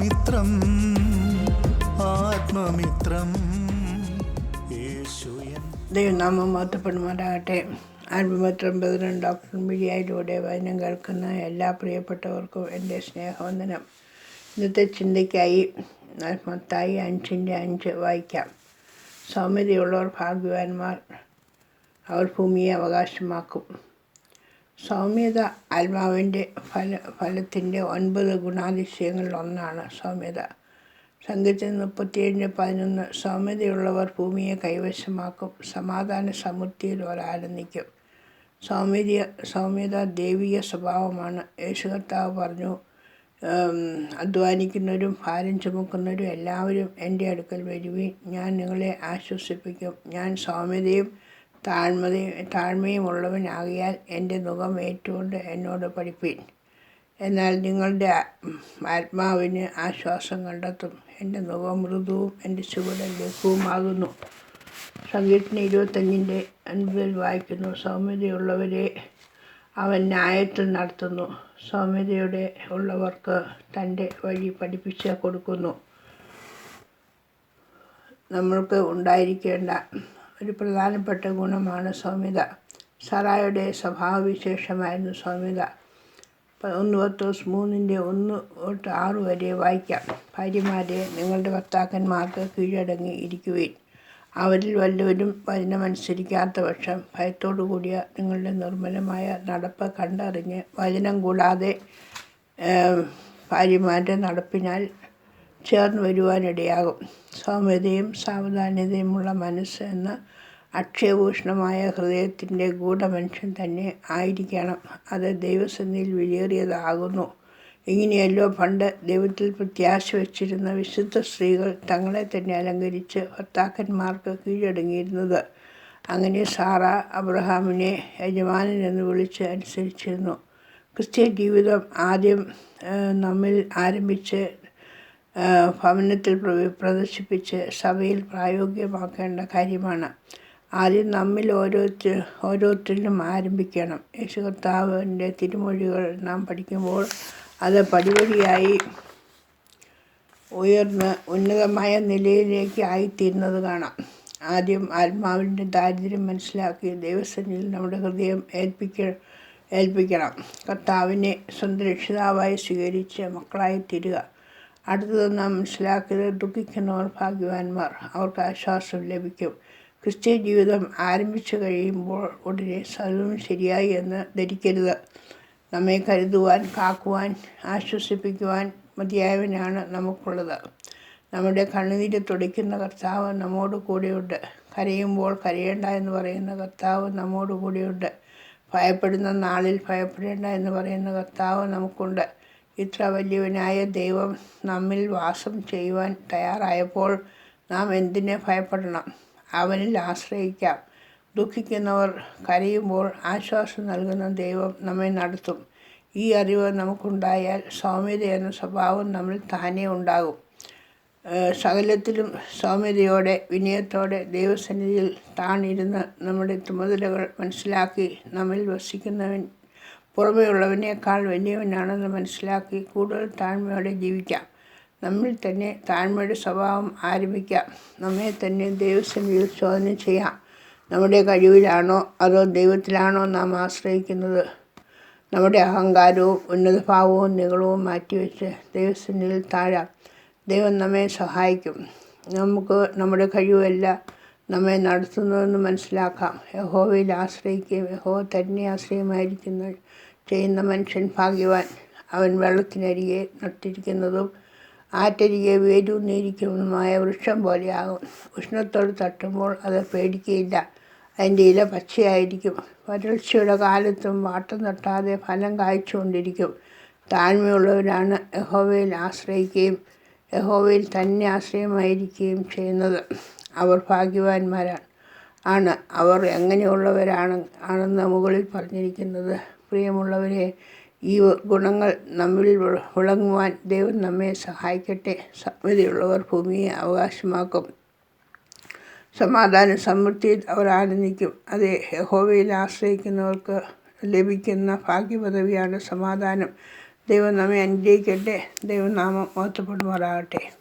ആത്മമിത്രം ആത്മമിത്രം. ദൈവനാമം മഹത്വപ്പെടുമാറാകട്ടെ ആത്മമിത്രം ബദറൻ ഡോക്ടർ മീഡിയയിലൂടെ വചനം കേൾക്കുന്ന എല്ലാ പ്രിയപ്പെട്ടവർക്കും എന്റെ സ്നേഹവന്ദനം. ഇന്നത്തെ ചിന്തയ്ക്കായി ആത്മത്തായി അഞ്ചിന്റെ അഞ്ച് വായിക്കാം. സൗമ്യതയുള്ളവർ ഭാഗ്യവാന്മാർ അവർ ഭൂമിയെ അവകാശമാക്കും. സൗമ്യത ആത്മാവിന്റെ ഫല ഫലത്തിന്റെ ഒൻപത് ഗുണാതിശയങ്ങളിൽ ഒന്നാണ് സൗമ്യത. സംഘത്തിൽ മുപ്പത്തിയേഴിന് പതിനൊന്ന് സൗമ്യതയുള്ളവർ ഭൂമിയെ കൈവശമാക്കും സമാധാന സമൃദ്ധിയിൽ ഒരാരംഭിക്കും. സൗമ്യത സൗമ്യത ദൈവിക സ്വഭാവമാണ്. യേശു കർത്താവ് പറഞ്ഞു അധ്വാനിക്കുന്നവരും ഭാരം ചുമക്കുന്നവരും എല്ലാവരും എന്റെ അടുക്കൽ വരുവീൻ. ഞാൻ നിങ്ങളെ ആശ്വസിപ്പിക്കും. ഞാൻ സൗമ്യതയും താഴ്മതയും താഴ്മയും ഉള്ളവനാകിയാൽ എന്റെ മുഖം ഏറ്റുകൊണ്ട് എന്നോട് പഠിപ്പീൻ. എന്നാൽ നിങ്ങളുടെ ആത്മാവിന് ആശ്വാസം കണ്ടെത്തും. എന്റെ മുഖം മൃദുവും എന്റെ ചുവടൻ ലഘുവുമാകുന്നു. സംഗീതത്തിന് ഇരുപത്തഞ്ചിന്റെ അൻപതിൽ വായിക്കുന്നു. സൗമ്യതയുള്ളവരെ അവൻ ന്യായത്തിൽ നടത്തുന്നു. സൗമ്യതയുടെ ഉള്ളവർക്ക് തന്റെ വഴി പഠിപ്പിച്ച് കൊടുക്കുന്നു. നമ്മൾക്ക് ഉണ്ടായിരിക്കേണ്ട ഒരു പ്രധാനപ്പെട്ട ഗുണമാണ് സൗമ്യത. സറായുടെ സ്വഭാവവിശേഷമായിരുന്നു സൗമ്യത. ഒന്ന് പത്ത് മൂന്നിന്റെ ഒന്ന് തൊട്ട് ആറ് വരെ വായിക്കാം. ഭാര്യമാരെ നിങ്ങളുടെ ഭർത്താക്കന്മാർക്ക് കീഴടങ്ങി ഇരിക്കുവിൻ. അവരിൽ വല്ലവരും വചനമനുസരിക്കാത്ത പക്ഷം ഭയത്തോടു കൂടിയ നിങ്ങളുടെ നിർമ്മലമായ നടപ്പ് കണ്ടറിഞ്ഞ് വചനം കൂടാതെ ഭാര്യമാരുടെ നടപ്പിനാൽ ചേർന്ന് വരുവാനിടയാകും. സൗമ്യതയും സാവധാനതയുമുള്ള മനസ്സ് എന്ന അക്ഷയഭൂഷണമായ ഹൃദയത്തിന്റെ ഗൂഢമനുഷ്യൻ തന്നെ ആയിരിക്കണം. അത് ദൈവസന്നിധിയിൽ വിലയേറിയതാകുന്നു. ഇങ്ങനെയല്ലോ പണ്ട് ദൈവത്തിൽ പ്രത്യാശ വച്ചിരുന്ന വിശുദ്ധ സ്ത്രീകൾ തങ്ങളെ തന്നെ അലങ്കരിച്ച് ഭർത്താക്കന്മാർക്ക് കീഴടങ്ങിയിരുന്നത്. അങ്ങനെ സാറ അബ്രഹാമിനെ യജമാനൻ എന്ന് വിളിച്ച് അനുസരിച്ചിരുന്നു. ക്രിസ്ത്യൻ ജീവിതം ആദ്യം നമ്മിൽ ആരംഭിച്ച് ഭവനത്തിൽ പ്രദർശിപ്പിച്ച് സഭയിൽ പ്രായോഗികമാക്കേണ്ട കാര്യമാണ്. ആദ്യം നമ്മിൽ ഓരോരുത്തർ ഓരോരുത്തരിലും ആരംഭിക്കണം. യേശു കർത്താവിന്റെ തിരുമൊഴികൾ നാം പഠിക്കുമ്പോൾ അത് പടിപടിയായി ഉയർന്ന് ഉന്നതമായ നിലയിലേക്ക് ആയിത്തീരുന്നത് കാണാം. ആദ്യം ആത്മാവിന്റെ ദാരിദ്ര്യം മനസ്സിലാക്കി ദൈവസന്നിധിയിൽ നമ്മുടെ ഹൃദയം ഏൽപ്പിക്ക ഏൽപ്പിക്കണം. കർത്താവിനെ സ്വന്തം രക്ഷിതാവായി സ്വീകരിച്ച് മക്കളായി തീരുക അടുത്തത് നാം മനസ്സിലാക്കിയത് ദുഃഖിക്കുന്നവർ ഭാഗ്യവാന്മാർ. അവർക്ക് ആശ്വാസം ലഭിക്കും. ക്രിസ്ത്യ ജീവിതം ആരംഭിച്ചു കഴിയുമ്പോൾ ഉടനെ സർവം ശരിയായി എന്ന് ധരിക്കരുത്. നമ്മെ കരുതുവാൻ കാക്കുവാൻ ആശ്വസിപ്പിക്കുവാൻ മതിയായവനാണ് നമുക്കുള്ളത്. നമ്മുടെ കണ്ണുനീര് തുടയ്ക്കുന്ന കർത്താവ് നമ്മോട് കൂടെയുണ്ട്. കരയുമ്പോൾ കരയേണ്ട എന്ന് പറയുന്ന കർത്താവ് നമ്മോട് കൂടെയുണ്ട്. ഭയപ്പെടുന്ന നാളിൽ ഭയപ്പെടേണ്ട എന്ന് പറയുന്ന കർത്താവ് നമുക്കുണ്ട്. ഇത്ര വലിയവനായ ദൈവം നമ്മിൽ വാസം ചെയ്യുവാൻ തയ്യാറായപ്പോൾ നാം എന്തിനെ ഭയപ്പെടണം? അവനിൽ ആശ്രയിക്കാം. ദുഃഖിക്കുന്നവർ കരയുമ്പോൾ ആശ്വാസം നൽകുന്ന ദൈവം നമ്മെ നടത്തും. ഈ അറിവ് നമുക്കുണ്ടായാൽ സൗമ്യത എന്ന സ്വഭാവം നമ്മൾ താനേ ഉണ്ടാകും. സകലത്തിലും സൗമ്യതയോടെ വിനയത്തോടെ ദൈവസന്നിധിയിൽ താണിരുന്ന് നമ്മുടെ ചുമതലകൾ മനസ്സിലാക്കി നമ്മിൽ വസിക്കുന്നവൻ പുറമെയുള്ളവനേക്കാൾ വലിയവനാണെന്ന് മനസ്സിലാക്കി കൂടുതൽ താഴ്മയോടെ ജീവിക്കാം. നമ്മിൽ തന്നെ താഴ്മയുടെ സ്വഭാവം ആരംഭിക്കാം. നമ്മെ തന്നെ ദൈവസന്നിധിയിൽ ചോദന ചെയ്യാം. നമ്മുടെ കഴിവിലാണോ അതോ ദൈവത്തിലാണോ നാം ആശ്രയിക്കുന്നത്? നമ്മുടെ അഹങ്കാരവും ഉന്നതഭാവവും നികളവും മാറ്റിവെച്ച് ദൈവസന്നിധിയിൽ താഴാം. ദൈവം നമ്മെ സഹായിക്കും. നമുക്ക് നമ്മുടെ കഴിവല്ല നമ്മെ നടത്തുന്നതെന്ന് മനസ്സിലാക്കാം. യഹോവയിൽ ആശ്രയിക്കുകയും യഹോവ തന്നെ ആശ്രയമായിരിക്കുന്ന ചെയ്യുന്ന മനുഷ്യൻ ഭാഗ്യവാൻ. അവൻ വെള്ളത്തിനരികെ നട്ടിരിക്കുന്നതും ആറ്റരികെ വേരൂന്നിരിക്കുന്നതുമായ വൃക്ഷം പോലെയാകും. ഉഷ്ണത്തോട് തട്ടുമ്പോൾ അത് പേടിക്കുകയില്ല. അതിന്റെ ഇല പച്ചയായിരിക്കും. വരൾച്ചയുടെ കാലത്തും വാട്ടം തട്ടാതെ ഫലം കായ്ച്ചുകൊണ്ടിരിക്കും. താഴ്മയുള്ളവരാണ് യഹോവയിൽ ആശ്രയിക്കുകയും യഹോവയിൽ തന്നെ ആശ്രയമായിരിക്കുകയും ചെയ്യുന്നത്. അവർ ഭാഗ്യവാന്മാരാണ്. ആണ്. അവർ എങ്ങനെയുള്ളവരാണ് ആണെന്ന് മുകളിൽ പറഞ്ഞിരിക്കുന്നത്. പ്രിയമുള്ളവരെ ഈ ഗുണങ്ങൾ നമ്മിൽ വിള- വിളങ്ങുവാൻ ദൈവം നമ്മെ സഹായിക്കട്ടെ. സമ്മതിയുള്ളവർ ഭൂമിയെ അവകാശമാക്കും. സമാധാന സമൃദ്ധിയിൽ അവർ ആനന്ദിക്കും. അതെ യഹോവയിൽ ആശ്രയിക്കുന്നവർക്ക് ലഭിക്കുന്ന ഭാഗ്യപദവിയാണ് സമാധാനം. ദൈവം നമ്മെ അനുഗ്രഹിക്കട്ടെ. ദൈവനാമം മോത്തപ്പെടുമാറാകട്ടെ